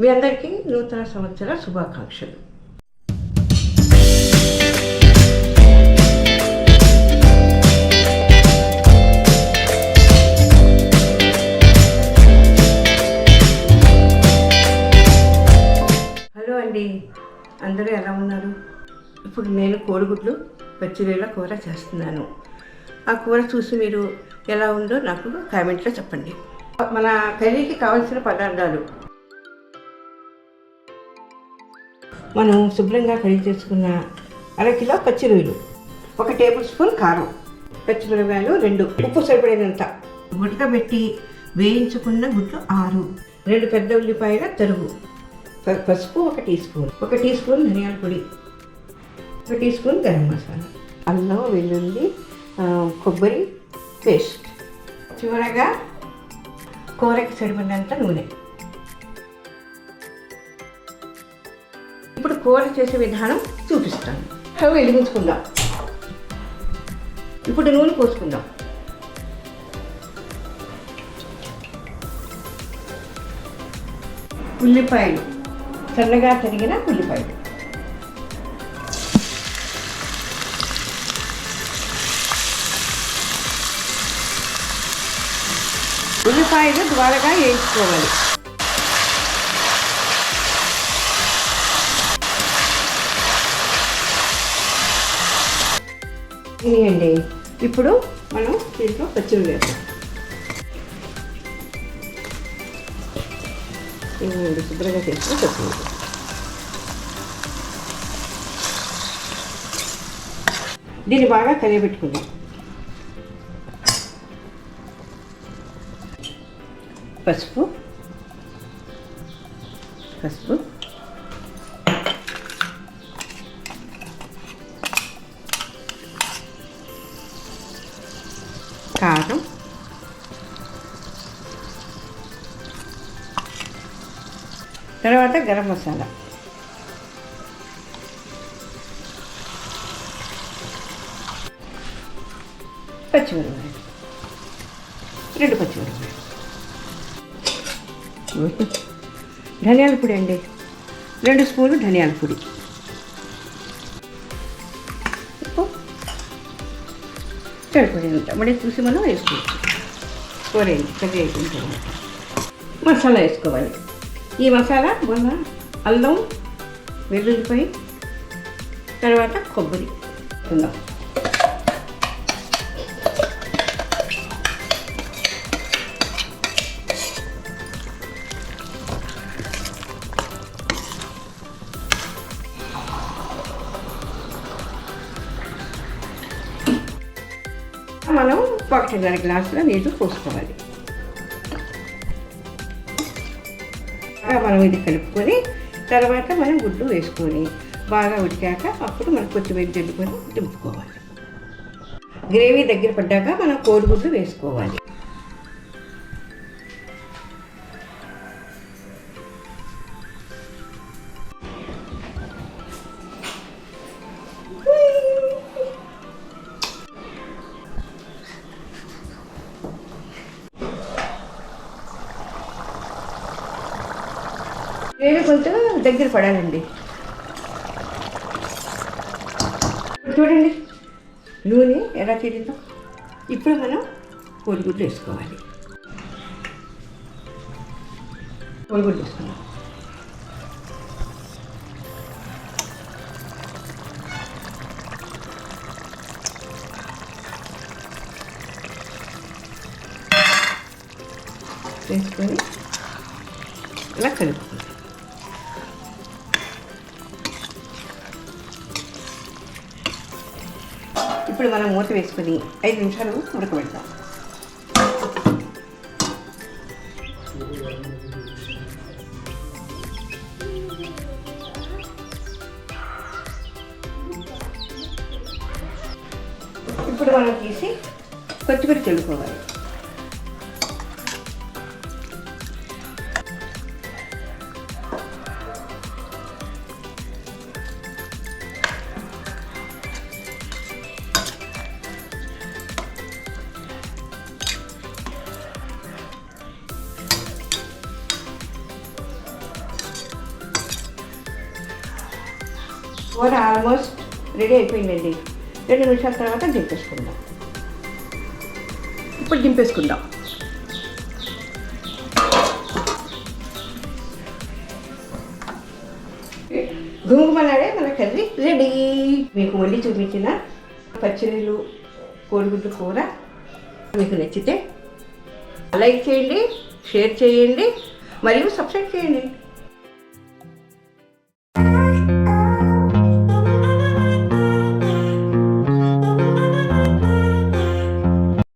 మీ అందరికీ నూతన సంవత్సర శుభాకాంక్షలు. హలో అండి అందరూ ఎలా ఉన్నారు? ఇప్పుడు నేను కోడిగుడ్లు పచ్చివేల కూర చేస్తున్నాను. ఆ కూర చూసి మీరు ఎలా ఉందో నాకు కామెంట్లో చెప్పండి. మన కర్రీకి కావాల్సిన పదార్థాలు మనం శుభ్రంగా కడిగి చేసుకున్న అరకిలో పచ్చిరొయ్యలు ఒక టేబుల్ స్పూన్ కారం పచ్చిమిరపకాయలు రెండు ఉప్పు సరిపడినంత ఉడకబెట్టి వేయించుకున్న గుడ్లు ఆరు రెండు పెద్ద ఉల్లిపాయల తరుగు ప- పసుపు ఒక టీ స్పూన్ ఒక టీ స్పూన్ ధనియాల పొడి ఒక టీ స్పూన్ గరం మసాలా. అల్లం వెల్లుల్లి కొబ్బరి పేస్ట్. చివరగా కూరకి సరిపడినంత నూనె. కూర చేసే విధానం చూపిస్తాను. స్టవ్ వెలిగించుకుందాం. ఇప్పుడు నూనె పోసుకుందాం. ఉల్లిపాయలు సన్నగా తరిగిన ఉల్లిపాయలు. ఉల్లిపాయలు ద్వారగా వేయించుకోవాలి. ఇదండి ఇప్పుడు మనం దీంట్లో పచ్చిమి వేస్తాం ఇవ్వండి శుభ్రంగా చేసుకుని పచ్చిమి దీన్ని బాగా కలియబెట్టుకుందాం పసుపు పసుపు కారం తర్వాత గరం మసాలా. పచ్చిమిరపకాయలు. రెండు పచ్చిమిరపకాయలు. ధనియాల పొడి అండి. రెండు స్పూన్లు ధనియాల పొడి. సరిపడినంత మళ్ళీ చూసి మనం వేసుకోవచ్చు. కూర వేయండి కర్రీ అయిపోయిన తర్వాత. మసాలా వేసుకోవాలి. ఈ మసాలా మొన్న అల్లం వెల్లుల్లిపాయ తర్వాత కొబ్బరి తిందాం మనం ఒకటిన్నర గ్లాసుల నీళ్ళు పోసుకోవాలి. మనం ఇది కలుపుకొని తర్వాత మనం గుడ్డు వేసుకొని బాగా ఉడికాక అప్పుడు మనం కొత్తిమీర జల్లుకొని దింపుకోవాలి. గ్రేవీ దగ్గర పడ్డాక మనం కోడిగుడ్డు వేసుకోవాలి. గ్రేవీ కొంచెం దగ్గర పడాలండి. చూడండి నూనె ఎలా తీరుతాం ఇప్పుడు మనం కోడిగుడ్లు వేసుకోవాలి. కోడిగుడ్లు వేసుకున్నాం వేసుకొని ఇలా కలుపుకుంటాం ఇప్పుడు మనం మూత వేసుకుని ఐదు నిమిషాలు ఉడకబెడతాం. ఇప్పుడు మనం తీసి కొత్తిమీర చల్లుకోవాలి. కూర ఆల్మోస్ట్ రెడీ అయిపోయిందండి. రెండు నిమిషాల తర్వాత దింపేసుకుందాం. ఇప్పుడు దింపేసుకుందాం. గుంగుమలాడే మన కర్రీ రెడీ. మీకు మళ్ళీ చూపించిన పచ్చిరీలు కోడిగుడ్డు కూర మీకు నచ్చితే లైక్ చేయండి షేర్ చేయండి మరియు సబ్స్క్రైబ్ చేయండి.